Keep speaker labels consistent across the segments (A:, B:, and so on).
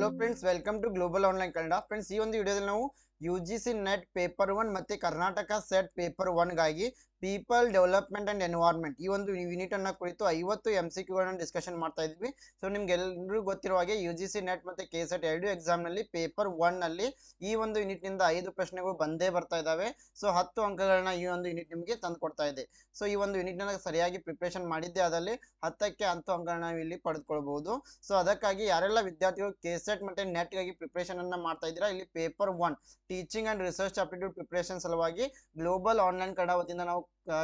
A: hello friends welcome to global online Kannada friends ಈ ಒಂದು ವಿಡಿಯೋದಲ್ಲಿ ನಾವು U G C net paper one ಮತ್ತು ಕರ್ನಾಟಕ ಸೆಟ್ ಪೇಪರ್ ಒನ್ಗಾಗಿ ಪೀಪಲ್ ಡೆವಲಪ್ಮೆಂಟ್ ಆ್ಯಂಡ್ ಎನ್ವೈರ್ಮೆಂಟ್ ಈ ಒಂದು ಯೂನಿಟ್ ಅನ್ನ ಕುರಿತು ಐವತ್ತು ಎಂ ಸಿ ಕ್ಯೂಗಳನ್ನು ಡಿಸ್ಕಷನ್ ಮಾಡ್ತಾ ಇದ್ವಿ. ಸೊ ನಿಮ್ಗೆ ಎಲ್ಲರಿಗೂ ಗೊತ್ತಿರುವ ಹಾಗೆ ಯು ಜಿ ಸಿ ನೆಟ್ ಮತ್ತು ಕೆ ಸೆಟ್ ಎರಡು ಎಕ್ಸಾಮ್ನಲ್ಲಿ ಪೇಪರ್ ಒನ್ನಲ್ಲಿ ಈ ಒಂದು ಯೂನಿಟ್ನಿಂದ ಐದು ಪ್ರಶ್ನೆಗಳು ಬಂದೇ ಬರ್ತಾ ಇದ್ದಾವೆ. ಸೊ ಹತ್ತು ಅಂಕಗಳನ್ನ ಈ ಒಂದು ಯೂನಿಟ್ ನಿಮಗೆ ತಂದು ಕೊಡ್ತಾ ಇದೆ. ಸೊ ಈ ಒಂದು ಯೂನಿಟ್ನ ಸರಿಯಾಗಿ ಪ್ರಿಪ್ರೇಷನ್ ಮಾಡಿದ್ದೆ ಅದರಲ್ಲಿ ಹತ್ತಕ್ಕೆ ಹತ್ತು ಅಂಕಗಳನ್ನ ನಾವು ಇಲ್ಲಿ ಪಡೆದುಕೊಳ್ಬಹುದು ಸೊ ಅದಕ್ಕಾಗಿ ಯಾರೆಲ್ಲ ವಿದ್ಯಾರ್ಥಿಗಳು ಕೆ ಸೆಟ್ ಮತ್ತು ನೆಟ್ಗಾಗಿ ಪ್ರಿಪ್ರೇಷನನ್ನು ಮಾಡ್ತಾ ಇದ್ದೀರಾ, ಇಲ್ಲಿ paper one teaching and research aptitude preparation ಸಲುವಾಗಿ ಗ್ಲೋಬಲ್ ಆನ್ಲೈನ್ ಕನ್ನಡ ವತಿಯಿಂದ ನಾವು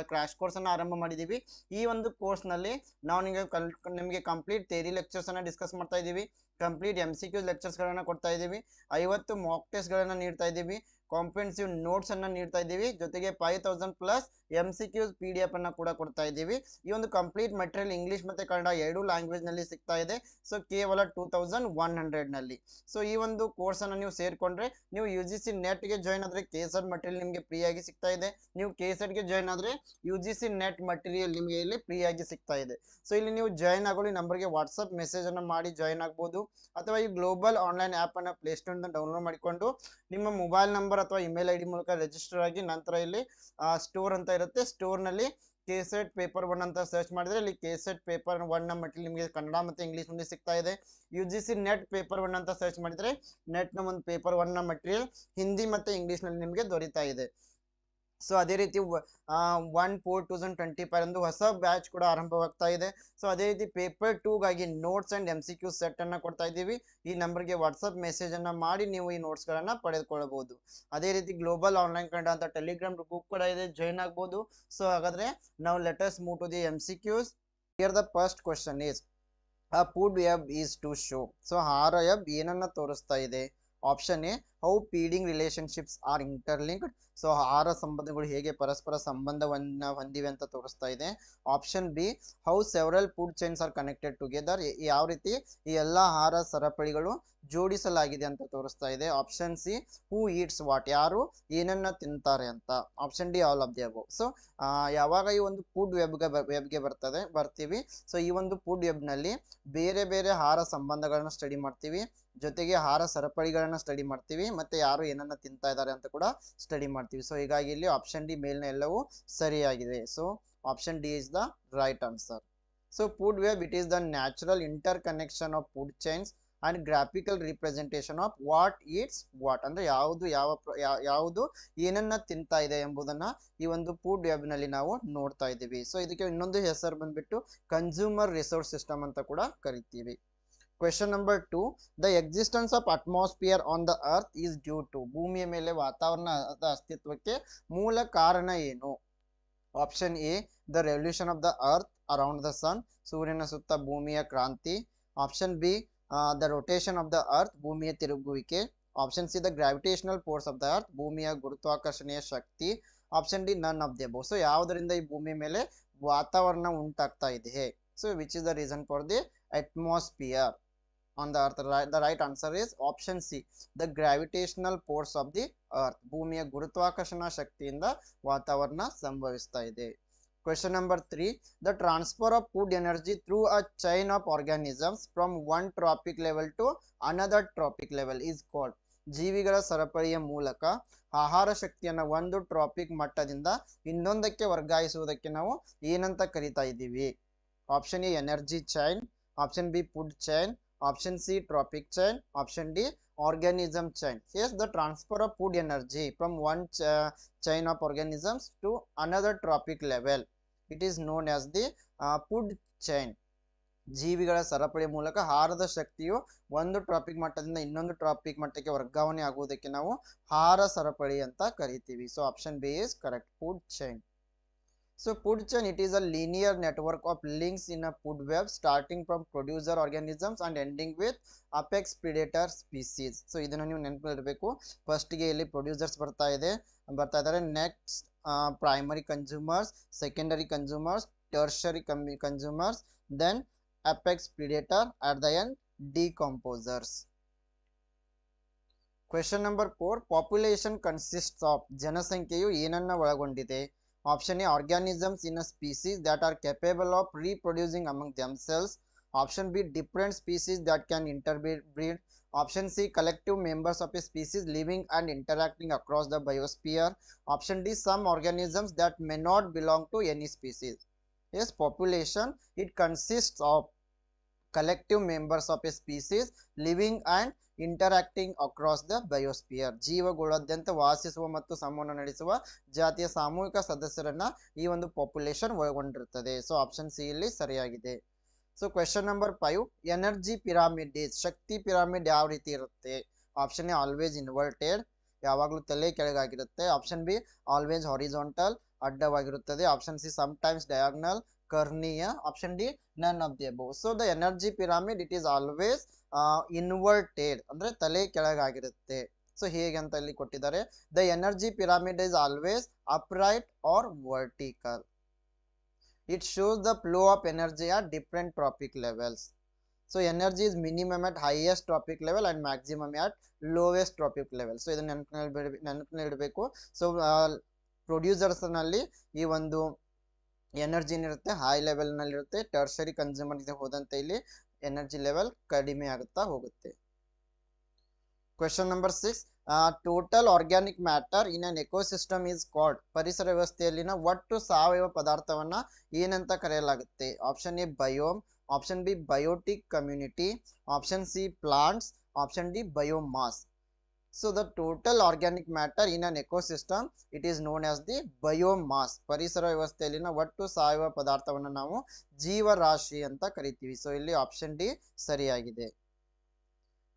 A: ಕ್ರಾಶ್ ಕೋರ್ಸನ್ನು ಆರಂಭ ಮಾಡಿದ್ದೀವಿ ಈ ಒಂದು ಕೋರ್ಸ್ನಲ್ಲಿ ನಾವು ನಿಮಗೆ ಕಲ್, ನಿಮಗೆ ಕಂಪ್ಲೀಟ್ ಥೇರಿ ಲೆಕ್ಚರ್ಸನ್ನು ಡಿಸ್ಕಸ್ ಮಾಡ್ತಾ ಇದ್ದೀವಿ ಕಂಪ್ಲೀಟ್ ಎಂ ಸಿ ಕ್ಯೂಸ್ ಲೆಕ್ಚರ್ಸ್ಗಳನ್ನು ಕೊಡ್ತಾ ಇದ್ದೀವಿ ಐವತ್ತು ಮಾಕ್ ಟೆಸ್ಟ್ಗಳನ್ನು ನೀಡ್ತಾ ಇದ್ದೀವಿ ಕಾಂಪ್ರಿಹೆನ್ಸಿವ್ ಅನ್ನ ನೀಡ್ತಾ ಇದ್ದೀವಿ. ಜೊತೆಗೆ five thousand plus M C Qs P D F ಅನ್ನು ಕೂಡ ಕೊಡ್ತಾ ಇದ್ದೀವಿ. ಈ ಒಂದು ಕಂಪ್ಲೀಟ್ ಮೆಟೀರಿಯಲ್ ಇಂಗ್ಲಿಷ್ ಮತ್ತು ಕನ್ನಡ ಎರಡು ಲ್ಯಾಂಗ್ವೇಜ್ನಲ್ಲಿ ಸಿಗ್ತಾ ಇದೆ. ಸೊ ಕೇವಲ ಟೂ ತೌಸಂಡ್ ಒನ್ ಹಂಡ್ರೆಡ್ನಲ್ಲಿ. ಸೊ ಈ ಒಂದು ಕೋರ್ಸನ್ನು ನೀವು ಸೇರ್ಕೊಂಡ್ರೆ ನೀವು ಯು ಜಿ ಸಿ ನೆಟ್ಗೆ ಜಾಯ್ನ್ ಆದ್ರೆ ಕೆ ಸೆಟ್ ಮಟೀರಿಯಲ್ ನಿಮಗೆ ಫ್ರೀಯಾಗಿ ಸಿಗ್ತಾ ಇದೆ. ನೀವು ಕೆ ಗೆ ಜಾಯ್ನ್ ಆದ್ರೆ U G C net material ನಿಮಗೆ ಇಲ್ಲಿ ಫ್ರೀಯಾಗಿ ಸಿಗ್ತಾ ಇದೆ. ಸೊ ಇಲ್ಲಿ ನೀವು ಜಾಯ್ನ್ಗೆ ನಂಬರ್ಗೆ ಮೆಸೇಜ್ ಅನ್ನ ಮಾಡಿ ಜಾಯ್ನ್ ಆಗ್ಬೋದು. ಅಥವಾ ಈ ಗ್ಲೋಬಲ್ ಆನ್ಲೈನ್ ಆಪ್ ಅನ್ನ ಪ್ಲೇಸ್ಟೋರ್ ಡೌನ್ಲೋಡ್ ಮಾಡಿಕೊಂಡು ನಿಮ್ಮ ಮೊಬೈಲ್ ನಂಬರ್ ಅಥವಾ ಇಮೇಲ್ ಐ ಡಿ ಮೂಲಕ ರಿಜಿಸ್ಟರ್ ಆಗಿ ನಂತರ ಇಲ್ಲಿ ಸ್ಟೋರ್ ಅಂತ ಇರುತ್ತೆ. ಸ್ಟೋರ್ನಲ್ಲಿ ನಲ್ಲಿ ಸೆಟ್ ಪೇಪರ್ ಒನ್ ಅಂತ ಸರ್ಚ್ ಮಾಡಿದ್ರೆ ಇಲ್ಲಿ ಕೆ ಸೆಟ್ ಪೇಪರ್ ಒನ್ ಮಟ್ಟಲ್ಲಿ ನಿಮಗೆ ಕನ್ನಡ ಮತ್ತು ಇಂಗ್ಲೀಷ್ನಲ್ಲಿ ಸಿಗ್ತಾ ಇದೆ. U G C net paper one ಅಂತ ಸರ್ಚ್ ಮಾಡಿದ್ರೆ ನೆಟ್ನ ಒಂದು ಪೇಪರ್ನ ಮಟೀರಿಯಲ್ ಹಿಂದಿ ಮತ್ತು ಇಂಗ್ಲೀಷ್ನಲ್ಲಿ ನಿಮಗೆ ದೊರೀತಾ ಇದೆ. ಸೊ ಅದೇ ರೀತಿ one four thousand twenty five ಒಂದು ಹೊಸ ಬ್ಯಾಚ್ ಕೂಡ ಆರಂಭವಾಗ್ತಾ ಇದೆ. ಸೊ ಅದೇ ರೀತಿ paper ಟೂಗಾಗಿ notes and M C Q ಸೆಟ್ಟನ್ನು ಕೊಡ್ತಾ ಇದ್ದೀವಿ. ಈ ನಂಬರ್ಗೆ ವಾಟ್ಸಪ್ ಮೆಸೇಜನ್ನು ಮಾಡಿ ನೀವು ಈ ನೋಟ್ಸ್ಗಳನ್ನು ಪಡೆದುಕೊಳ್ಳಬಹುದು. ಅದೇ ರೀತಿ ಗ್ಲೋಬಲ್ ಆನ್ಲೈನ್ ಕಂಡ ಅಂತ ಟೆಲಿಗ್ರಾಮ್ ಗ್ರೂಪ್ ಕೂಡ ಇದೆ ಜಾಯ್ನ್ ಆಗ್ಬೋದು. ಸೊ ಹಾಗಾದರೆ ನಾವು ಲೆಟರ್ಸ್ ಮೂ to the M C Qs here the first question is a food web is to show so ಹಾರ ಎಬ್ ಏನನ್ನ ತೋರಿಸ್ತಾ ಇದೆ? Option A how feeding relationships are interlinked so ಆಹಾರ ಸಂಬಂಧಗಳು ಹೇಗೆ ಪರಸ್ಪರ ಸಂಬಂಧವನ್ನ ಹೊಂದಿವೆ ಅಂತ ತೋರಿಸ್ತಾ ಇದೆ. Option B how several food chains are connected together ಯಾವ ರೀತಿ ಈ ಎಲ್ಲ ಆಹಾರ ಸರಪಳಿಗಳು ಜೋಡಿಸಲಾಗಿದೆ ಅಂತ ತೋರಿಸ್ತಾ ಇದೆ. Option C who eats what ಯಾರು ಏನನ್ನ ತಿಂತಾರೆ ಅಂತ. Option D all of the above so ಯಾವಾಗ ಈ ಒಂದು ಫುಡ್ ವೆಬ್ಗೆ ವೆಬ್ಗೆ ಬರ್ತದೆ, ಬರ್ತೀವಿ. ಸೊ ಈ ಒಂದು ಫುಡ್ ವೆಬ್ನಲ್ಲಿ ಬೇರೆ ಬೇರೆ ಆಹಾರ ಸಂಬಂಧಗಳನ್ನ ಸ್ಟಡಿ ಮಾಡ್ತೀವಿ. ಜೊತೆಗೆ ಆಹಾರ ಸರಪಳಿಗಳನ್ನ ಸ್ಟಡಿ ಮಾಡ್ತೀವಿ. ಮತ್ತೆ ಯಾರು ಏನನ್ನ ತಿಂತಾ ಇದ್ದಾರೆ ಅಂತ ಕೂಡ ಸ್ಟಡಿ ಮಾಡ್ತೀವಿ. ಸೊ ಹೀಗಾಗಿ ಇಲ್ಲಿ ಆಪ್ಷನ್ ಡಿ ಮೇಲಿನ ಎಲ್ಲವೂ ಸರಿಯಾಗಿದೆ. So option D is the right answer so food web it is the natural interconnection of food chains and graphical representation of what eats what ಅಂದ್ರೆ ಯಾವುದು ಯಾವ ಯಾವುದು ಏನನ್ನ ತಿಂತಾ ಇದೆ ಎಂಬುದನ್ನ ಈ ಒಂದು ಫುಡ್ ವೆಬ್ನಲ್ಲಿ ನಾವು ನೋಡ್ತಾ ಇದ್ದೀವಿ. ಸೊ ಇದಕ್ಕೆ ಇನ್ನೊಂದು ಹೆಸರು ಬಂದ್ಬಿಟ್ಟು ಕನ್ಸ್ಯೂಮರ್ ರಿಸೋರ್ಸ್ ಸಿಸ್ಟಮ್ ಅಂತ ಕೂಡ ಕರಿತೀವಿ. Question number two the existence of atmosphere on the earth is due to ಭೂಮಿಯ ಮೇಲೆ ವಾತಾವರಣದ ಅಸ್ತಿತ್ವಕ್ಕೆ ಮೂಲ ಕಾರಣ ಏನು? Option A the revolution of the earth around the sun ಸೂರ್ಯನ ಸುತ್ತ ಭೂಮಿಯ ಕ್ರಾಂತಿ. Option B the rotation of the earth ಭೂಮಿಯ ತಿರುಗುವಿಕೆ. Option C the gravitational force of the earth ಭೂಮಿಯ ಗುರುತ್ವಾಕರ್ಷಣೆಯ ಶಕ್ತಿ. Option D none of the so ಯಾವುದರಿಂದ ಈ ಭೂಮಿ ಮೇಲೆ ವಾತಾವರಣ ಉಂಟಾಗ್ತಾ ಇದೆ? So which is the reason for the atmosphere on the right, the right answer is option C the gravitational force of the earth ಭೂಮಿಯ ಗುರುತ್ವಾಕರ್ಷಣ ಶಕ್ತಿಯಿಂದ ವಾತಾವರಣ ಸಂಭವಿಸ್ತಾ ಇದೆ. Question number 3. The transfer of food energy through a chain of organisms from one tropic level to another tropic level is called ಜೀವಿಗಳ ಸರಪಳಿಯ ಮೂಲಕ ಆಹಾರ ಶಕ್ತಿಯನ್ನು ಒಂದು ಟ್ರಾಪಿಕ್ ಮಟ್ಟದಿಂದ ಇನ್ನೊಂದಕ್ಕೆ ವರ್ಗಾಯಿಸುವುದಕ್ಕೆ ನಾವು ಏನಂತ ಕರಿತಾ ಇದ್ದೀವಿ? Option A energy chain option B food chain option C tropic chain option D organism chain yes the transfer of food energy from one ch- chain of organisms to another trophic level it is known as the uh, food chain ಜೀವಿಗಳ ಸರಪಳಿ ಮೂಲಕ ಹಾರದ ಶಕ್ತಿಯು ಒಂದು traffic ಮಟ್ಟದಿಂದ ಇನ್ನೊಂದು traffic ಮಟ್ಟಕ್ಕೆ ವರ್ಗಾವಣೆ ಆಗುವುದಕ್ಕೆ ನಾವು ಹಾರ ಸರಪಳಿ ಅಂತ ಕರಿತೀವಿ so option B is correct food chain so food chain it is a linear network of links in a food web starting from producer organisms and ಎಂಡಿಂಗ್ with apex predator species so ಇದನ್ನು ನೀವು ನೆನಪಿಡಬೇಕು. ಫಸ್ಟ್ಗೆ ಇಲ್ಲಿ producers ಬರ್ತಾ ಇದೆ. ಬರ್ತಾ ಇದ್ದಾರೆ next primary consumers secondary consumers tertiary consumers then apex predator at the end decomposers question number four population consists of ಜನಸಂಖ್ಯೆಯು ಏನನ್ನ ಒಳಗೊಂಡಿದೆ? Option A organisms in a species that are capable of reproducing among themselves. Option B different species that can interbreed. Option C collective members of a species living and interacting across the biosphere. Option D some organisms that may not belong to any species. Yes, population it consists of collective members of a species living and interacting across the biosphere ಜೀವಗಳಾದ್ಯಂತ ವಾಸಿಸುವ ಮತ್ತು ಸಂವಹನ ನಡೆಸುವ ಜಾತಿಯ ಸಾಮೂಹಿಕ ಸದಸ್ಯರನ್ನ ಈ ಒಂದು population ಒಳಗೊಂಡಿರುತ್ತದೆ. ಸೊ ಆಪ್ಷನ್ ಸಿ ಇಲ್ಲಿ ಸರಿಯಾಗಿದೆ. So question number five energy pyramid is Shakti pyramid ಯಾವ ರೀತಿ ಇರುತ್ತೆ? ಆಪ್ಷನ್ ಎ ಆಲ್ವೇಸ್ ಇನ್ವರ್ಟೆಡ್ ಯಾವಾಗಲೂ ತಲೆ ಕೆಳಗಾಗಿರುತ್ತೆ. ಆಪ್ಷನ್ ಬಿ ಆಲ್ವೇಸ್ ಹಾರಿಜಾಂಟಲ್ ಅಡ್ಡವಾಗಿರುತ್ತದೆ. Option C sometimes diagonal ಕರ್ನಿಯ option D none of the above so the energy pyramid it is always inverted ಅಂದ್ರೆ ತಲೆ ಕೆಳಗಾಗಿರುತ್ತೆ. ಸೊ ಹೇಗೆ ಅಂತ ಇಲ್ಲಿ ಕೊಟ್ಟಿದ್ದಾರೆ? The energy pyramid is always upright or vertical it shows the flow of energy are different tropic levels so energy is minimum at highest tropic level and maximum at lowest tropic level so ಇದನ್ನ ನೆನಪಿನಲ್ಲಿ ಇಡಬೇಕು so ಪ್ರೊಡ್ಯೂಸರ್ಸ್ನಲ್ಲಿ ಈ ಒಂದು energy ಏನಿರುತ್ತೆ high ಲೆವೆಲ್ನಲ್ಲಿ ಇರುತ್ತೆ tertiary consumer ಹೋದಂತೆ ಇಲ್ಲಿ energy level ಕಡಿಮೆ ಆಗುತ್ತಾ ಹೋಗುತ್ತೆ. Question number six total organic matter in an ecosystem is called ಪರಿಸರ ವ್ಯವಸ್ಥೆಯಲ್ಲಿನ ಒಟ್ಟು ಸಾವಯವ ಪದಾರ್ಥವನ್ನ ಏನಂತ ಕರೆಯಲಾಗುತ್ತೆ. Option A biome option B biotic community option C plants option D biomass so the total organic matter in an ecosystem it is known as the biomass ಪರಿಸರ ವ್ಯವಸ್ಥೆಯಲ್ಲಿನ ಒಟ್ಟು ಸಾವಯವ ಪದಾರ್ಥವನ್ನು ನಾವು ಜೀವರಾಶಿ ಅಂತ ಕರಿತೀವಿ ಸೊ ಇಲ್ಲಿ ಆಪ್ಷನ್ ಡಿ ಸರಿಯಾಗಿದೆ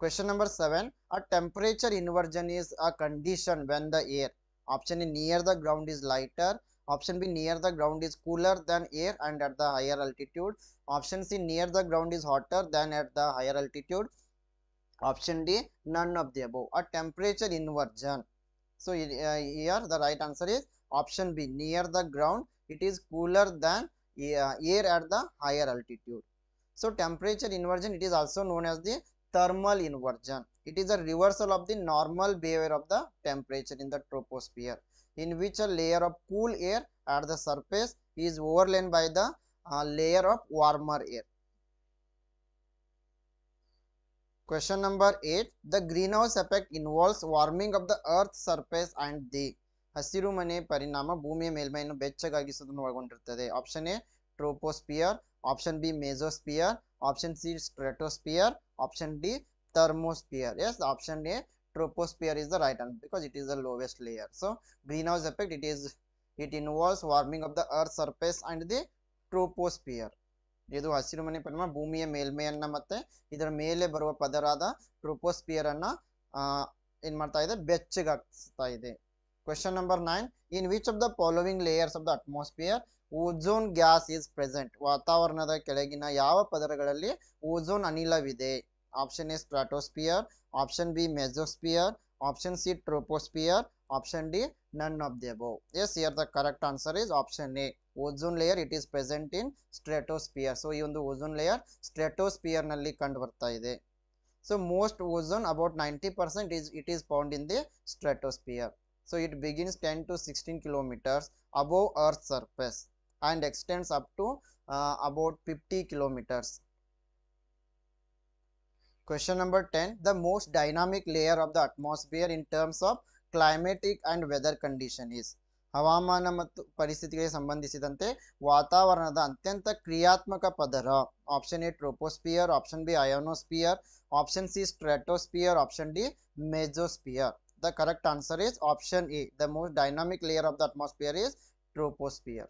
A: Question number 7. A temperature inversion is a condition when the air, option A near the ground is lighter, option B near the ground is cooler than air and at the higher altitude, option C near the ground is hotter than at the higher altitude, option D none of the above. A temperature inversion. So uh, here the right answer is option B near the ground it is cooler than uh, air at the higher altitude. So temperature inversion it is also known as the thermal inversion. It is a reversal of the normal behavior of the temperature in the troposphere, in which a layer of cool air at the surface is overlain by the uh, layer of warmer air. Question number 8. The greenhouse effect involves warming of the earth's surface and the ಹಸಿರು ಮನೆ ಪರಿಣಾಮ ಭೂಮಿಯ ಮೇಲ್ಮೈಯನ್ನು ಬೆಚ್ಚಗಾಗಿಸುವುದನ್ನು ಒಳಗೊಂಡಿರುತ್ತದೆ option A troposphere option B mesosphere option C stratosphere option D thermosphere yes option a troposphere is the right answer because it is the lowest layer so greenhouse effect it is it involves warming of the earth surface and the troposphere ಇದು ಹಸಿರು ಮನೆ ಭೂಮಿಯ ಮೇಲ್ಮೈಯನ್ನ ಮತ್ತೆ ಇದರ ಮೇಲೆ ಬರುವ ಪದರಾದ troposphere ಅನ್ನ ಏನ್ ಮಾಡ್ತಾ ಇದೆ? ಬೆಚ್ಚಗಾಗಿಸ್ತಾ ಇದೆ. Question number nine in which of the following layers of the atmosphere ozone gas is present ವಾತಾವರಣದ ಕೆಳಗಿನ ಯಾವ ಪದರಗಳಲ್ಲಿ ozone ಅನಿಲವಿದೆ? Option A stratosphere option B mesosphere, option C troposphere, option D none of the above. Yes, here the correct answer is option A. Ozone layer it is present in stratosphere. So ಈ ಒಂದು ozone layer ಸ್ಟ್ರೆಟೋಸ್ಪಿಯರ್ ನಲ್ಲಿ ಕಂಡು ಬರ್ತಾ ಇದೆ so most ozone about ninety percent is it is found in the stratosphere so it begins ten to sixteen kilometres above earth surface and extends up to uh, about 50 kilometers. Question number 10. The most dynamic layer of the atmosphere in terms of climatic and weather condition is ಹವಾಮಾನ ಮತ್ತು ಪರಿಸ್ಥಿತಿಗಳಿಗೆ ಸಂಬಂಧಿಸಿದಂತೆ ವಾತಾವರಣದ ಅತ್ಯಂತ ಕ್ರಿಯಾತ್ಮಕ ಪದರ option A troposphere option B ionosphere option C stratosphere option D mesosphere the correct answer is option A the most dynamic layer of the atmosphere is troposphere.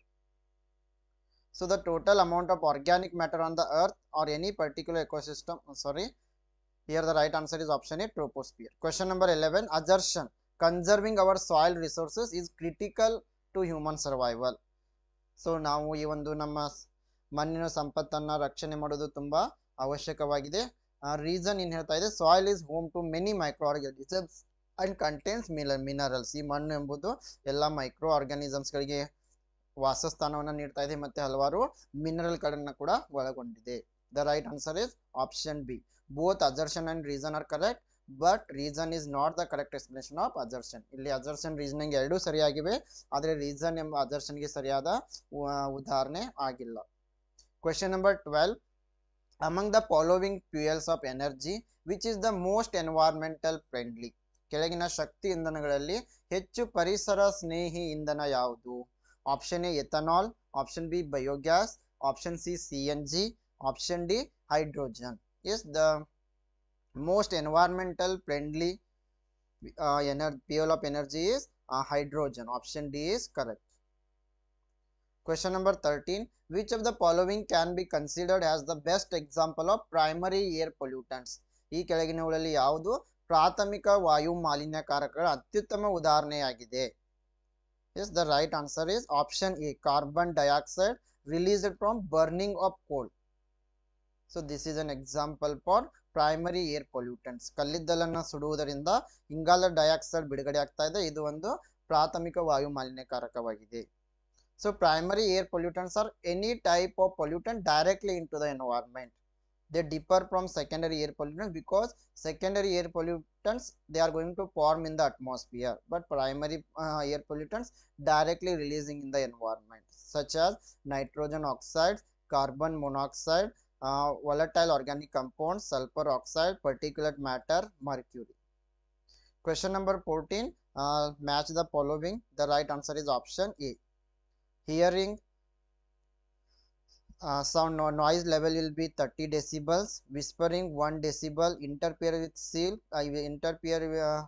A: So the total amount of organic matter on the earth or any particular ecosystem, oh, sorry, here the right answer is option A, troposphere. Question number 11, assertion, conserving our soil resources is critical to human survival. So ನಾವು ಈ ಒಂದು ನಮ್ಮ ಮಣ್ಣಿನ ಸಂಪತ್ತನ್ನ ರಕ್ಷಣೆ ಮಾಡೋದು ತುಂಬಾ ಅವಶ್ಯಕವಾಗಿದೆ. ರೀಸನ್ ಏನು ಹೇಳ್ತಾ ಇದೆ? Soil is home to many micro organisms and contains minerals ಈ ಮಣ್ಣು ಎಂಬುದು ಎಲ್ಲ ಮೈಕ್ರೋ ಆರ್ಗಾನಿಸಮ್ಸ್ಗಳಿಗೆ ವಾಸಸ್ಥಾನವನ್ನು ನೀಡ್ತಾ ಇದೆ ಮತ್ತೆ ಹಲವಾರು ಮಿನರಲ್ಗಳನ್ನು ಕೂಡ ಒಳಗೊಂಡಿದೆ. The right answer is option B both assertion and reason are correct but reason is not the correct explanation of assertion ಇಲ್ಲಿ ಅಜರ್ಷನ್ ರೀಸನಿಂಗ್ ಎರಡೂ ಸರಿಯಾಗಿವೆ, ಆದರೆ ರೀಸನ್ ಎಂಬ ಅಜರ್ಷನ್ಗೆ ಸರಿಯಾದ ಉದಾಹರಣೆ ಆಗಿಲ್ಲ. Question number twelve among the following fuels of energy which is the most environmental friendly ಕೆಳಗಿನ ಶಕ್ತಿ ಇಂಧನಗಳಲ್ಲಿ ಹೆಚ್ಚು ಪರಿಸರ ಸ್ನೇಹಿ ಇಂಧನ ಯಾವುದು? Option A ethanol option B biogas option C C N G option D hydrogen is the most environmental friendly uh, fuel of energy is uh, hydrogen option d is correct question number 13 which of the following can be considered as the best example of primary air pollutants ಈ ಕೆಳಗಿನವುಗಳಲ್ಲಿ ಯಾವುದು ಪ್ರಾಥಮಿಕ ವಾಯು ಮಾಲಿನ್ಯಕಾರಕಗಳ ಅತ್ಯುತ್ತಮ ಉದಾಹರಣೆಯಾಗಿದೆ yes the right answer is option A carbon dioxide released from burning of coal so this is an example for primary air pollutants ಕಲ್ಲಿದ್ದಲನ್ನು ಸುಡುವುದರಿಂದ ಇಂಗಾಲ dioxide ಬಿಡುಗಡೆ ಆಗ್ತಾ ಇದೆ ಇದು ಒಂದು ಪ್ರಾಥಮಿಕ ವಾಯು ಮಾಲಿನ್ಯಕಾರಕವಾಗಿದೆ so primary air pollutants are any type of pollutant directly into the environment they differ from secondary air pollutants because secondary air pollutants they are going to form in the atmosphere but primary uh, air pollutants directly releasing in the environment such as nitrogen oxides carbon monoxide uh, volatile organic compounds sulfur oxide particulate matter mercury. Question number 14 uh, match the following. The right answer is option a. Hearing uh, sound no- noise level will be 30 decibels. Whispering 1 decibel. Interfere with seal i will interfere uh,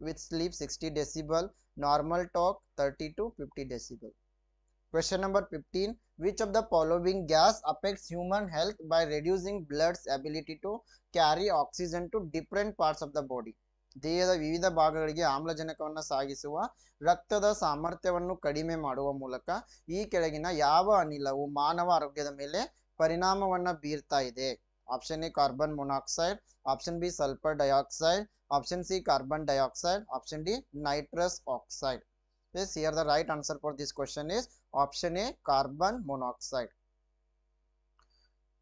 A: with sleep 60 decibel. Normal talk 30 to 50 decibel. Question number 15 which of the following gas affects human health by reducing blood's ability to carry oxygen to different parts of the body? ದೇಹದ ವಿವಿಧ ಭಾಗಗಳಿಗೆ ಆಮ್ಲಜನಕವನ್ನು ಸಾಗಿಸುವ, ರಕ್ತದ ಸಾಮರ್ಥ್ಯವನ್ನು ಕಡಿಮೆ ಮಾಡುವ ಮೂಲಕ ಈ ಕೆಳಗಿನ ಯಾವ ಅನಿಲವು ಮಾನವ ಆರೋಗ್ಯದ ಮೇಲೆ ಪರಿಣಾಮವನ್ನು ಬೀರ್ತಾ ಇದೆ? Option A carbon monoxide option B sulphur dioxide option C carbon dioxide option D nitrous oxide yes here the right answer for this question is option A carbon monoxide.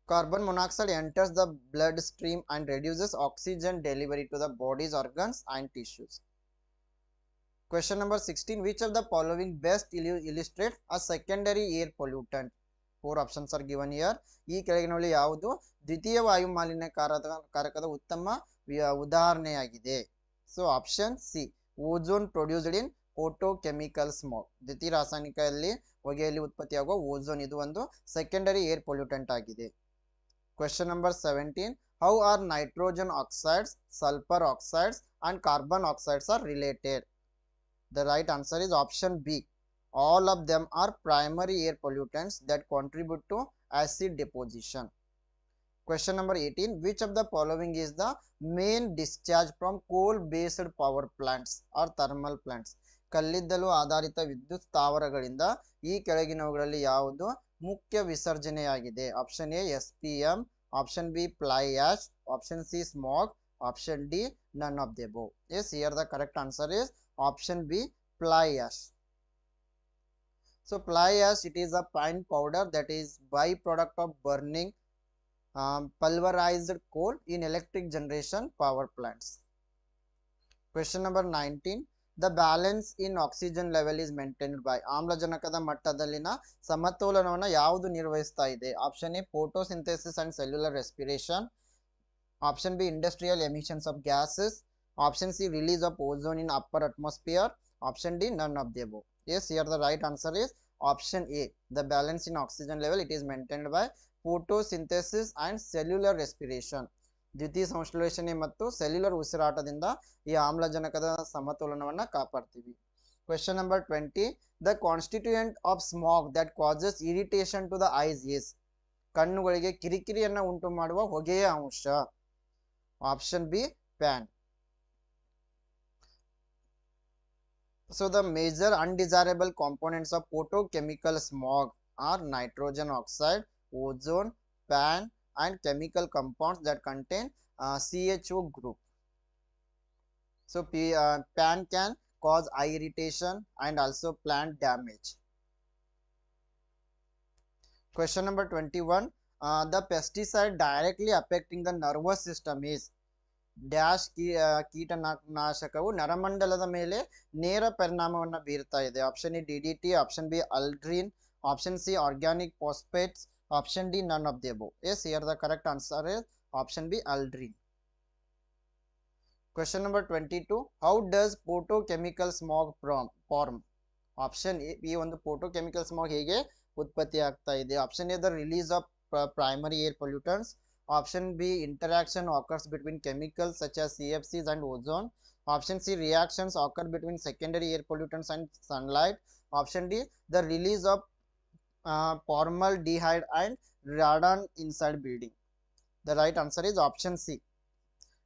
A: carbon monoxide enters the bloodstream and reduces oxygen delivery to the body's organs and tissues question number 16 which of the following best illu- illustrates a secondary air pollutant four options are given here ಈ ಕೆಳಗಿನಲ್ಲಿ ಯಾವುದು ದ್ವಿತೀಯ ವಾಯು ಮಾಲಿನ್ಯಕಾರದ ಕಾರಕದ ಉತ್ತಮ ಉದಾಹರಣೆಯಾಗಿದೆ so option C ozone produced in chemical smoke ದ್ವಿತೀಯ ರಾಸಾಯನಿಕದಲ್ಲಿ ಹೊಗೆಯಲ್ಲಿ ಉತ್ಪತ್ತಿಯಾಗುವ ಓಝೋನ್ ಇದು ಒಂದು ಸೆಕೆಂಡರಿ ಏರ್ ಪೊಲ್ಯೂಟೆಂಟ್ ಆಗಿದೆ question number seventeen how are nitrogen oxides sulphur oxides and carbon oxides are related the right answer is option B All of them are primary air pollutants that contribute to acid deposition. Question number 18. Which of the following is the main discharge from coal-based power plants or thermal plants? ಕಲ್ಲಿದ್ದಲು ಆಧಾರಿತ ವಿದ್ಯುತ್ ಸ್ಥಾವರಗಳಿಂದ ಈ ಕೆಳಗಿನವುಗಳಲ್ಲಿ ಯಾವುದು ಮುಖ್ಯ ವಿಸರ್ಜನೆಯಾಗಿದೆ? Option A S P M option B fly ash option C smog option D none of the above yes here the correct answer is option B fly ash so fly ash it is a fine powder that is by product of burning pulverised coal in electric generation power plants Question number 19. The balance in oxygen level is maintained by ಆಮ್ಲಜನಕದ ಮಟ್ಟದಲ್ಲಿನ ಸಮತೋಲನವನ್ನು ಯಾವುದು ನಿರ್ವಹಿಸ್ತಾ ಇದೆ option A photosynthesis and cellular respiration option B industrial emissions of gases option C release of ozone in upper atmosphere option D none of the above yes here the right answer is option A the balance in oxygen level it is maintained by photosynthesis and cellular respiration ದ್ವಿತೀಯ ಸಂಶ್ಲೇಷಣೆ ಮತ್ತು cellular ಉಸಿರಾಟದಿಂದ ಈ ಆಮ್ಲಜನಕದ ಸಮತೋಲನವನ್ನು ಕಾಪಾಡ್ತೀವಿ. Question number twenty the constituent of smog that causes irritation to the eyes is ಕಣ್ಣುಗಳಿಗೆ ಕಿರಿಕಿರಿಯನ್ನು ಉಂಟು ಮಾಡುವ ಹೊಗೆಯ ಅಂಶ. Option B PAN so the major undesirable components of photochemical smog are nitrogen oxide ozone pan, and chemical compounds that contain uh, CHO group. So, P, uh, pan can cause eye irritation and also plant damage. Question number 21. Uh, the pesticide directly affecting the nervous system is dash key ಕೀಟನಾಶಕವು ನರಮಂಡಲದ ಮೇಲೆ ನೇರ ಪರಿಣಾಮವನ್ನು ಬೀರ್ತಾ ಇದೆ option A D D T option B aldrin option C organic phosphates Option D, none of the above. Yes, here the correct answer is option B, aldrin. Question number 22. How does photochemical smog prom- form? Option A ಈ ಒಂದು photochemical smog ಹೇಗೆ ಉತ್ಪತ್ತಿ ಆಗ್ತಾ ಇದೆ option A the release of primary air pollutants option B interaction occurs between chemicals such as C F Cs and ozone option C reactions occur between secondary air pollutants and sunlight option D the release of uh, formaldehyde and radon inside building. The right answer is option C.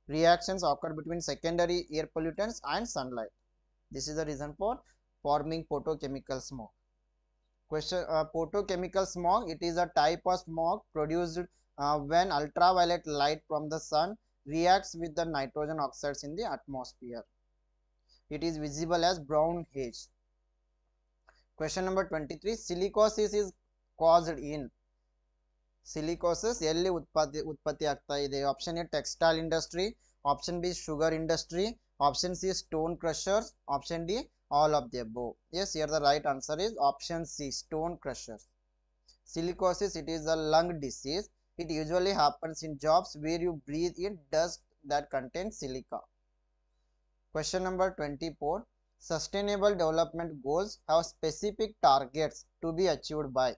A: Reactions occur between secondary air pollutants and sunlight. This is the reason for forming photochemical smog. Question uh, Photochemical smog, it is a type of smog produced uh, when ultraviolet light from the sun reacts with the nitrogen oxides in the atmosphere. It is visible as brown haze. question number 23 silicosis is caused in ಸಿಲಿಕೋಸಿಸ್ ಎಲ್ಲಿ ಉತ್ಪತ್ತಿ ಉತ್ಪತ್ತಿ ಆಗ್ತಾ ಇದೆ option A textile industry option B sugar industry option C stone crushers option D all of the above yes here the right answer is option C stone crushers silicosis it is a lung disease it usually happens in jobs where you breathe in dust that contains silica question number 24 sustainable development goals have specific targets to be achieved by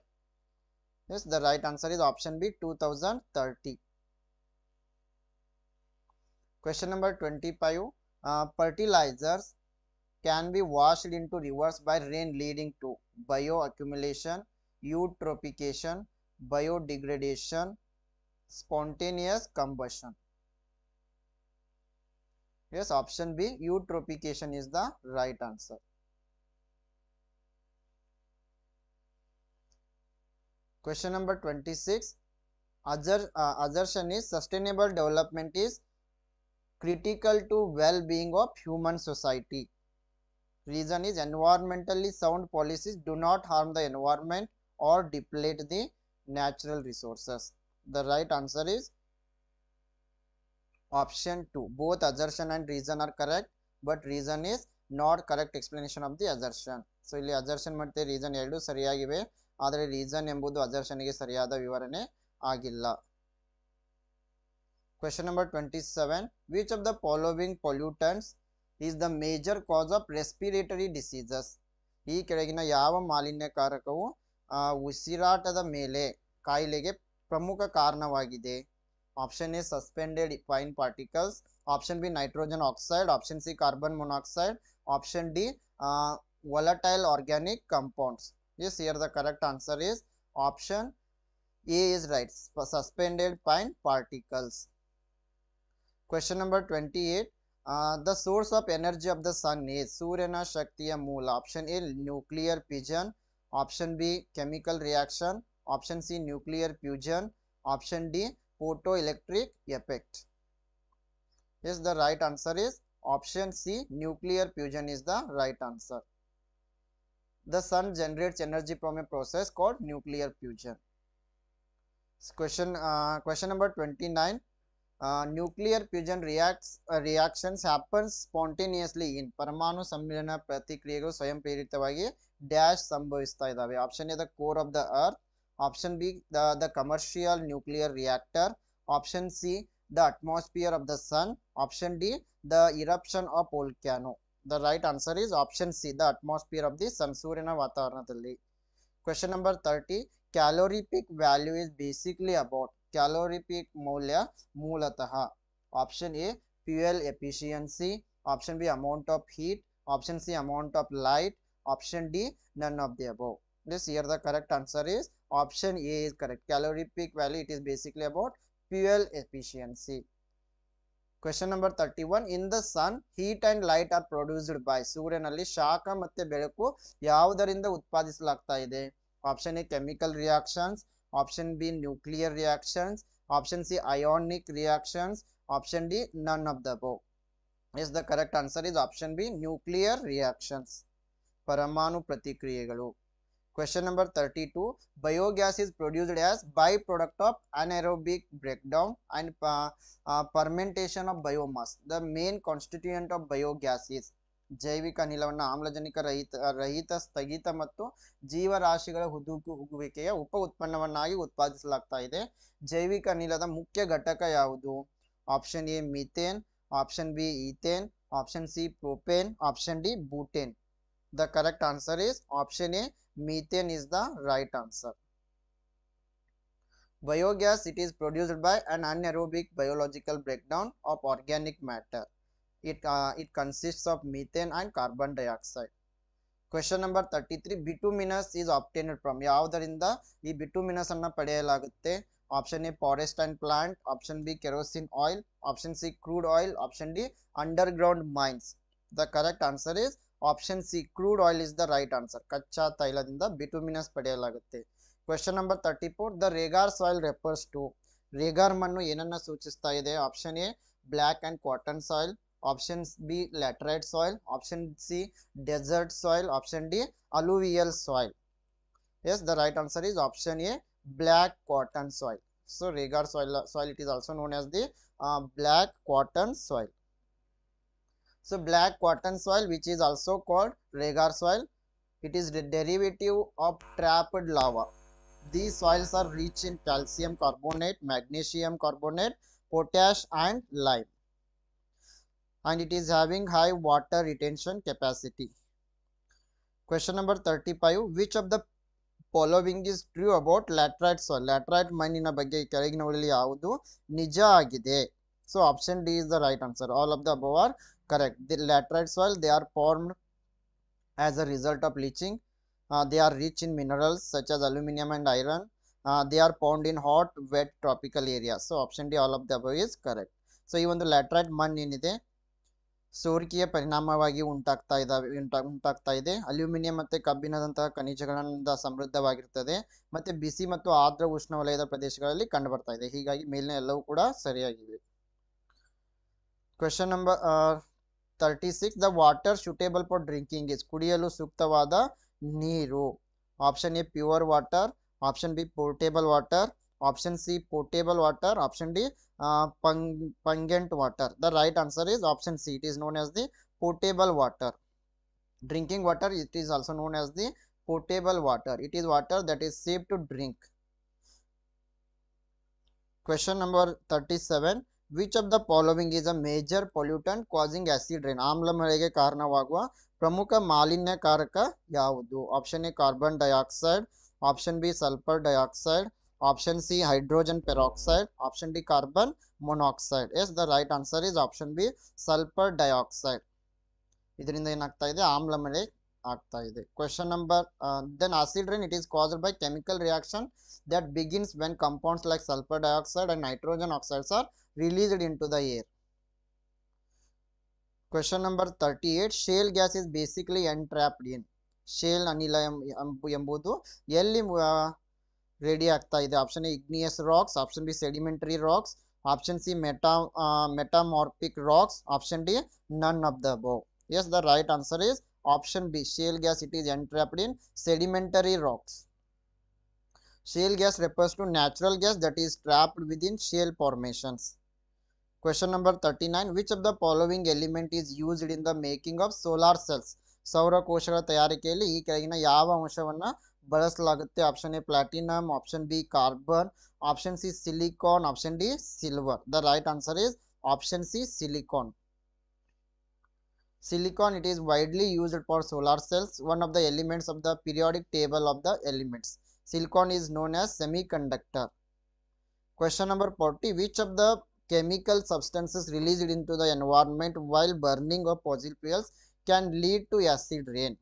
A: yes the right answer is option b 2030 question number 25 uh, fertilizers can be washed into rivers by rain leading to bioaccumulation eutrophication, biodegradation, spontaneous combustion. Yes, option B, eutrophication is the right answer. Question number 26. Asser- uh, assertion is sustainable development is critical to well-being of human society. Reason is environmentally sound policies do not harm the environment or deplete the natural resources. The right answer is option 2. Both assertion and reason are correct, but reason is not correct explanation of the assertion so ಇಲ್ಲಿ assertion ಮತ್ತೆ reason ಎರಡೂ ಸರಿಯಾಗಿವೆ ಆದರೆ reason ಎಂಬುದು ಅಜರ್ಷನ್ಗೆ ಸರಿಯಾದ ವಿವರಣೆ ಆಗಿಲ್ಲ. Question number twenty seven which of the following pollutants is the major cause of respiratory diseases ಈ ಕೆಳಗಿನ ಯಾವ ಮಾಲಿನ್ಯಕಾರಕವು ಉಸಿರಾಟದ ಮೇಲೆ ಕಾಯಿಲೆಗೆ ಪ್ರಮುಖ ಕಾರಣವಾಗಿದೆ? Option A suspended fine particles, option B nitrogen oxide, option C carbon monoxide, option D uh, volatile organic compounds. Yes, here the correct answer is option A is right, suspended fine particles. Question number 28. Uh, the source of energy of the sun is Suryana Shaktiya Moola. Option A nuclear fission, option B chemical reaction, option C nuclear fusion, option D photo electric effect yes the right answer is option c nuclear fusion is the right answer the sun generates energy from a process called nuclear fusion S- question uh, question number 29 uh, nuclear fusion reacts uh, reactions happens spontaneously in ಪರಮಾಣು ಸಮ್ಮಿಳನ ಪ್ರತಿಕ್ರಿಯೆಗಳು ಸ್ವಯಂ ಪ್ರೇರಿತವಾಗಿ dash ಸಂಭವಿಸ್ತಾ ಇದ್ದಾವೆ option A the core of the earth option B the the commercial nuclear reactor option C the atmosphere of the sun option d the eruption of volcano the right answer is option c the atmosphere of the sun ಸೂರ್ಯನ ವಾತಾವರಣದಲ್ಲಿ question number 30 calorific value is basically about calorific ಮೌಲ್ಯ ಮೂಲತಃ option a fuel efficiency option b amount of heat option c amount of light option d none of the above this here the correct answer is option a is correct calorific value it is basically about fuel efficiency. Question number 31. In the sun, heat and light are produced by ಸೂರ್ಯನಲ್ಲಿ ಶಾಖ ಮತ್ತೆ ಬೆಳಕು ಯಾವುದರಿಂದ ಉತ್ಪಾದಿಸಲಾಗ್ತಾ ಇದೆ option A chemical reactions option B nuclear reactions option C ionic reactions option D none of the above yes the correct answer is option B nuclear reactions ಪರಮಾಣು ಪ್ರತಿಕ್ರಿಯೆಗಳು Question number 32. Biogas is produced as byproduct of anaerobic breakdown and uh, uh, fermentation of biomass. The main constituent of biogas is ಜೈವಿಕ ಅನಿಲವನ್ನು ಆಮ್ಲಜನಕ ರಹಿತ ರಹಿತ ಸ್ಥಗಿತ ಮತ್ತು ಜೀವರಾಶಿಗಳ ಹುದುಗುವಿಕೆಯ ಉಪ ಉತ್ಪನ್ನವನ್ನಾಗಿ ಉತ್ಪಾದಿಸಲಾಗ್ತಾ ಇದೆ ಜೈವಿಕ ಅನಿಲದ ಮುಖ್ಯ ಘಟಕ ಯಾವುದು option A methane option B ethane option C propane option D butane the correct answer is option A methane is the right answer biogas it is produced by an anaerobic biological breakdown of organic matter it uh, it consists of methane and carbon dioxide question number 33 bituminous is obtained from ಯಾವುದರಿಂದ ಈ bituminous ಅನ್ನ ಪಡೆಯಲಾಗುತ್ತೆ option A forest and plant option B kerosene oil option C crude oil option D underground mines the correct answer is option C crude oil is the right answer ಕಚ್ಚಾ ತೈಲದಿಂದ bituminous ಪಡೆಯಲಾಗುತ್ತೆ. Question number thirty four the regur soil refers to regur ಮಣ್ಣು ಏನನ್ನ ಸೂಚಿಸ್ತಾ ಇದೆ? Option A black and cotton soil option B laterite soil option C desert soil option D alluvial soil yes the right answer is option A black cotton soil so regur soil soil it is also known as the black cotton soil. so black cotton soil which is also called regar soil it is the derivative of trapped lava these soils are rich in calcium carbonate magnesium carbonate potash and lime and it is having high water retention capacity question number 35 which of the following is true about laterite soil laterite ಮಣ್ಣಿನ ಬಗ್ಗೆ ಕೆಳಗಿನವುಗಳಲ್ಲಿ ಯಾವುದು ನಿಜ ಆಗಿದೆ so option D is the right answer all of the above are correct the laterite soil they are formed as a result of leaching they are rich in minerals such as aluminium and iron they are found in hot wet tropical area so option D all of the above is correct so ಈ ಒಂದು laterite ಮಣ್ಣು ಏನಿದೆ ಸೋರಿಕೆಯ ಪರಿಣಾಮವಾಗಿ ಉಂಟಾಗ್ತಾ ಇದಾವೆ ಉಂಟಾ ಉಂಟಾಗ್ತಾ ಇದೆ aluminium ಮತ್ತೆ ಕಬ್ಬಿಣದಂತಹ ಖನಿಜಗಳಿಂದ ಸಮೃದ್ಧವಾಗಿರ್ತದೆ ಮತ್ತೆ ಬಿಸಿ ಮತ್ತು ಆರ್ದ್ರ ಉಷ್ಣವಲಯದ ಪ್ರದೇಶಗಳಲ್ಲಿ ಕಂಡು ಬರ್ತಾ ಇದೆ ಹೀಗಾಗಿ ಮೇಲಿನ ಎಲ್ಲವೂ ಕೂಡ ಸರಿಯಾಗಿವೆ question number Thirty six the water suitable for drinking is ಕುಡಿಯಲು ಸೂಕ್ತವಾದ ನೀರು option A pure water option B portable water option C portable water option D uh, pung- pungent water. The right answer is option C. It is known as the potable water. Drinking water, it is also known as the potable water. It is water that is safe to drink. Question number 37. Which of the following is a major pollutant causing acid rain? ಆಮ್ಲ ಮಳೆಗೆ ಕಾರಣವಾಗುವ ಪ್ರಮುಖ ಮಾಲಿನ್ಯಕಾರಕ ಯಾವುದು option A carbon dioxide option B sulphur dioxide option C hydrogen peroxide option D carbon monoxide yes the right answer is option B sulphur dioxide ಇದರಿಂದ ಏನಾಗ್ತಾ ಇದೆ ಆಮ್ಲ ಮಳೆ ಆಗ್ತಾ ಇದೆ question number then acid rain it is caused by chemical reaction that begins when compounds like sulfur dioxide and nitrogen oxides are released into the air. Question number 38 Shale gas is basically entrapped in. Shale ಅನಿಲ M- ಎಂಬು- ಎಂಬುದು ಎಲ್ಲಿ ready ಆಗ್ತಾ ಇದೆ option A igneous rocks option B sedimentary rocks option C meta metamorphic rocks option D none of the above yes the right answer is Option B shale gas it is entrapped in sedimentary rocks. Shale gas refers to natural gas that is trapped within shale formations. Question number 39 Which of the following element is used in the making of solar cells? ಸೌರ ಕೋಶಗಳ ತಯಾರಿಕೆಯಲ್ಲಿ ಈ ಕೆಳಗಿನ ಯಾವ ಅಂಶವನ್ನ ಬಳಸಲಾಗುತ್ತೆ option A platinum option B carbon option C silicon option D silver the right answer is option C silicon silicon it is widely used for solar cells one of the elements of the periodic table of the elements silicon is known as semiconductor question number 40 which of the chemical substances released into the environment while burning of fossil fuels can lead to acid rain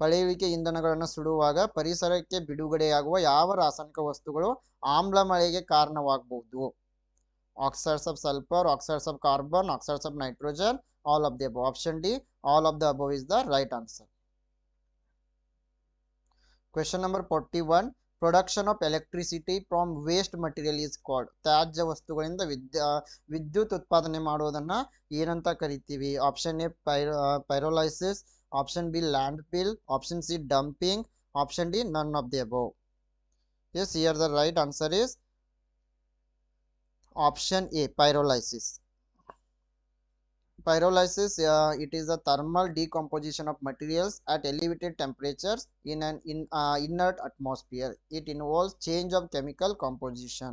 A: ಪಳೆಯುವಿಕೆ ಇಂಧನಗಳನ್ನು ಸುಡುವಾಗ ಪರಿಸರಕ್ಕೆ ಬಿಡುಗಡೆಯಾಗುವ ಯಾವ ರಾಸಾಯನಿಕ ವಸ್ತುಗಳು ಆಮ್ಲ ಮಳೆಗೆ ಕಾರಣವಾಗಬಹುದು oxides of sulphur oxides of carbon oxides of nitrogen all of the above option d all of the above is the right answer question number 41 production of electricity from waste material is called ತ್ಯಾಜ್ಯ ವಸ್ತುಗಳಿಂದ ವಿದ್ಯಾ ವಿದ್ಯುತ್ ಉತ್ಪಾದನೆ ಮಾಡುವುದನ್ನ ಏನಂತ ಕರಿತೀವಿ option A pyrolysis option B landfill option C dumping option D none of the above yes here the right answer is option A pyrolysis pyrolysis uh, it is a thermal decomposition of materials at elevated temperatures in an in, uh, inert atmosphere it involves change of chemical composition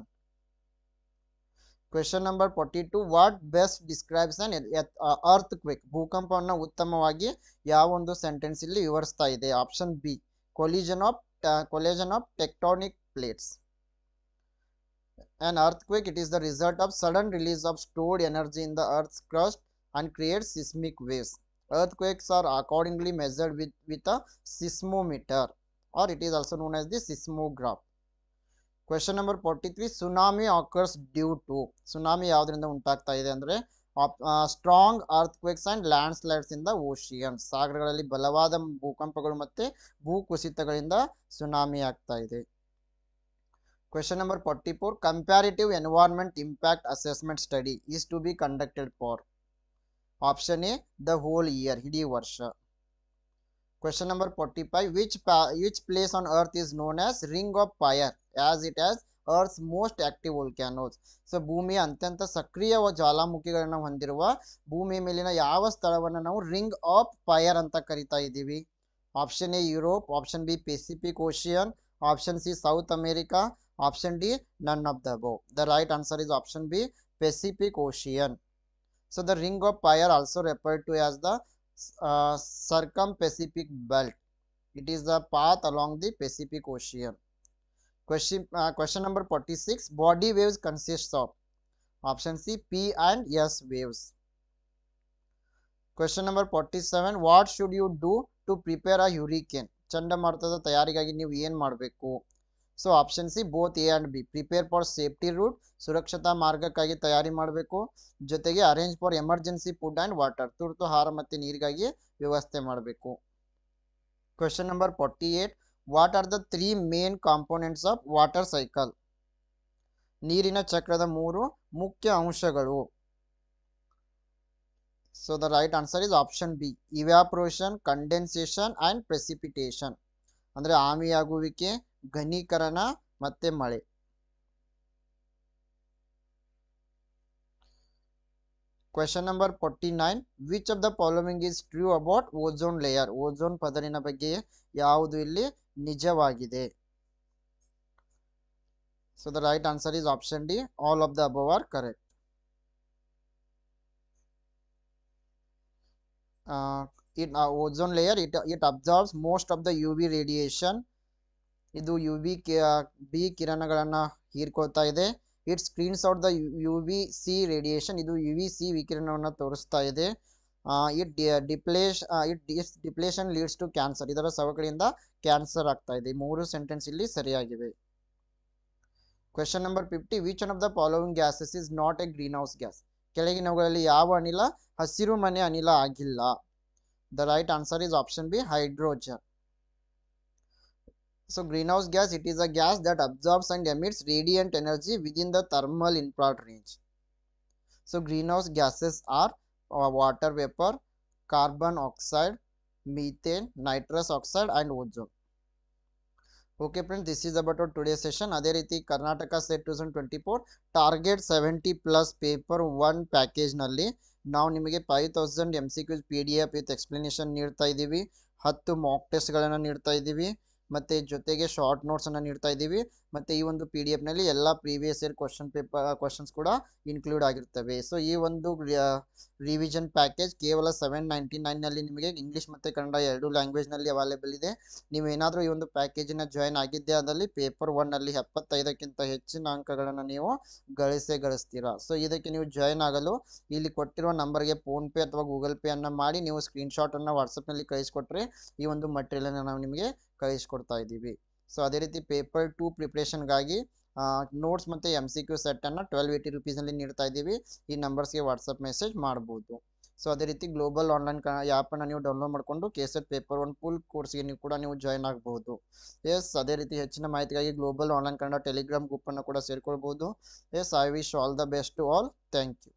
A: question number 42 what best describes an earth- uh, earthquake ಭೂಕಂಪವನ್ನು ಉತ್ತಮವಾಗಿ ಯಾವ ಒಂದು sentence ಇಲ್ಲಿ ವಿವರಿಸ್ತಾ ಇದೆ option B collision of collision of tectonic plates an earthquake it is the result of sudden release of stored energy in the earth's crust And creates seismic waves earthquakes are accordingly measured with with a seismometer or it is also known as the seismograph question number 43 tsunami occurs due to tsunami yavadrinda ಉಂಟಾಗ್ತಾ ಇದೆ ಅಂದ್ರೆ strong earthquakes and landslides in the ocean ಸಾಗರಗಳಲ್ಲಿ ಬಲವಾದ ಭೂಕಂಪಗಳು ಮತ್ತೆ ಭೂಕುಸಿತಗಳಿಂದ tsunami ಆಗ್ತಾ ಇದೆ Question number 44 Comparative Environment Impact Assessment Study is to be conducted for Option A The whole year, ಇಡೀ ವರ್ಷ Question number 45 Which, pa- which place on earth is known as Ring of Fire as it has Earth's most active volcanoes? So ಭೂಮಿಯ ಅತ್ಯಂತ ಸಕ್ರಿಯ ವ- ಜ್ವಾಲಾಮುಖಿಗಳನ್ನು ಹೊಂದಿರುವ ಭೂಮಿಯ ಮೇಲಿನ ಯಾವ ಸ್ಥಳವನ್ನು ನಾವು ರಿಂಗ್ ಆಫ್ ಫೈರ್ ಅಂತ ಕರಿತಾ ಇದ್ದೀವಿ option A Europe option B Pacific Ocean option C South America Option D, none of the above. The right answer is option B, Pacific Ocean. So the ring of fire also referred to as the uh, circum-Pacific belt. It is the path along the Pacific Ocean. Question, uh, question number 46. Body waves consists of option C, P and S waves. Question number 47. What should you do to prepare a hurricane? ಚಂಡಮಾರುತದ ತಯಾರಿಗಾಗಿ ನೀವು ಏನು ಮಾಡಬೇಕು so option C both A and B prepare for safety route ಸುರಕ್ಷತಾ ಮಾರ್ಗಕ್ಕಾಗಿ ತಯಾರಿ ಮಾಡಬೇಕು. ಜೊತೆಗೆ arrange for emergency food and water ತುರ್ತು ಆಹಾರ ಮತ್ತು ನೀರಿಗಾಗಿ ವ್ಯವಸ್ಥೆ ಮಾಡಬೇಕು. Question number forty eight what are the three main components of water cycle ನೀರಿನ ಚಕ್ರದ ಮೂರು ಮುಖ್ಯ ಅಂಶಗಳು. So the right answer is option B evaporation condensation and precipitation ಅಂದರೆ ಆವಿಯಾಗುವಿಕೆ ಘನೀಕರಣ ಮತ್ತೆ ಮಳೆ. Question number forty nine which of the following is true about ozone layer ozone ಪದರಿನ ಬಗ್ಗೆ ಯಾವುದು ಇಲ್ಲಿ ನಿಜವಾಗಿದೆ? So the right answer is option D all of the above are correct it uh, ozone layer it it absorbs most of the UV radiation ಇದು U V B ಕಿರಣಗಳನ್ನು ಹೀರ್ಕೊಳ್ತಾ ಇದೆ. It screens out the U V C radiation ಇದು U V C ವಿಕಿರಣವನ್ನು ತೋರಿಸ್ತಾ ಇದೆ. It deplete it its depletion leads to cancer ಇದರ ಸವಕಳಿಯಿಂದ ಕ್ಯಾನ್ಸರ್ ಆಗ್ತಾ ಇದೆ. ಮೂರು ಸೆಂಟೆನ್ಸ್ ಇಲ್ಲಿ ಸರಿಯಾಗಿವೆ. Question number fifty which one of the following gases is not a greenhouse gas ಕೆಳಗಿನವುಗಳಲ್ಲಿ ಯಾವ ಅನಿಲ? ಹಸಿರು ಮನೆ ಅನಿಲ ಆಗಿಲ್ಲ. The right answer is option B hydrogen So greenhouse gas, it is a gas that absorbs and emits radiant energy within the thermal infrared range. So greenhouse gases are uh, water vapor, carbon oxide, methane, nitrous oxide and ozone. Okay friends this is about our today session ಅದೇ ರೀತಿ Karnataka set two thousand twenty four target seventy plus paper one ಪ್ಯಾಕೇಜ್ನಲ್ಲಿ ನಾವು ನಿಮಗೆ five thousand M C Qs P D F with explanation ನೀಡ್ತಾ ಇದ್ದೀವಿ ಹತ್ತು Mach ಟೆಸ್ಟ್ಗಳನ್ನು ನೀಡ್ತಾ ಇದ್ದೀವಿ ಮತ್ತು ಜೊತೆಗೆ ಶಾರ್ಟ್ ನೋಟ್ಸನ್ನು ನೀಡ್ತಾ ಇದ್ದೀವಿ. ಮತ್ತು ಈ ಒಂದು ಪಿ ಡಿ ಎಫ್ನಲ್ಲಿ ಎಲ್ಲ previous year question paper questions ಕೂಡ ಇನ್ಕ್ಲೂಡ್ ಆಗಿರ್ತವೆ. ಸೊ ಈ ಒಂದು ರಿವಿಷನ್ ಪ್ಯಾಕೇಜ್ ಕೇವಲ ಸೆವೆನ್ ನೈಂಟಿ ನೈನ್ನಲ್ಲಿ ನಿಮಗೆ ಇಂಗ್ಲೀಷ್ ಮತ್ತು ಕನ್ನಡ ಎರಡು ಲ್ಯಾಂಗ್ವೇಜ್ನಲ್ಲಿ ಅವೈಲೇಬಲ್ ಇದೆ. ನೀವೇನಾದರೂ ಈ ಒಂದು ಪ್ಯಾಕೇಜಿನ ಜಾಯ್ನ್ ಆಗಿದ್ದೆ ಅದರಲ್ಲಿ ಪೇಪರ್ ಒನ್ನಲ್ಲಿ ಎಪ್ಪತ್ತೈದಕ್ಕಿಂತ ಹೆಚ್ಚಿನ ಅಂಕಗಳನ್ನು ನೀವು ಗಳಿಸೇ ಗಳಿಸ್ತೀರಾ. ಸೊ ಇದಕ್ಕೆ ನೀವು ಜಾಯ್ನ್ ಆಗಲು ಇಲ್ಲಿ ಕೊಟ್ಟಿರುವ ನಂಬರ್ಗೆ ಫೋನ್ಪೇ ಅಥವಾ ಗೂಗಲ್ ಪೇ ಅನ್ನು ಮಾಡಿ ನೀವು ಸ್ಕ್ರೀನ್ಶಾಟನ್ನು ವಾಟ್ಸಪ್ನಲ್ಲಿ ಕಳಿಸ್ಕೊಟ್ರೆ ಈ ಒಂದು ಮಟೀರಿಯಲನ್ನು ನಾವು ನಿಮಗೆ ಕಳಿಸ್ಕೊಡ್ತಾ ಇದ್ದೀವಿ. ಸೊ ಅದೇ ರೀತಿ ಪೇಪರ್ ಟು ಪ್ರಿಪ್ರೇಷನ್ಗಾಗಿ ನೋಟ್ಸ್ ಮತ್ತು ಎಂ ಸಿ ಕ್ಯೂ ಸೆಟ್ಟನ್ನು ಟ್ವೆಲ್ವ್ ಏಯ್ಟಿ ರುಪೀಸಲ್ಲಿ ನೀಡ್ತಾ ಇದ್ದೀವಿ. ಈ ನಂಬರ್ಸ್ಗೆ ವಾಟ್ಸಪ್ ಮೆಸೇಜ್ ಮಾಡ್ಬೋದು. ಸೊ ಅದೇ ರೀತಿ ಗ್ಲೋಬಲ್ ಆನ್ಲೈನ್ ಕ ಆ್ಯಪನ್ನು ನೀವು ಡೌನ್ಲೋಡ್ ಮಾಡಿಕೊಂಡು K SET paper one full ಕೋರ್ಸ್ಗೆ ನೀವು ಕೂಡ ನೀವು ಜಾಯ್ನ್ ಆಗ್ಬೋದು. ಎಸ್ ಅದೇ ರೀತಿ ಹೆಚ್ಚಿನ ಮಾಹಿತಿಗಾಗಿ ಗ್ಲೋಬಲ್ ಆನ್ಲೈನ್ ಕನ್ನಡ ಟೆಲಿಗ್ರಾಮ್ ಗ್ರೂಪನ್ನು ಕೂಡ ಸೇರಿಕೊಳ್ಬೋದು. Yes I wish all the best to all thank you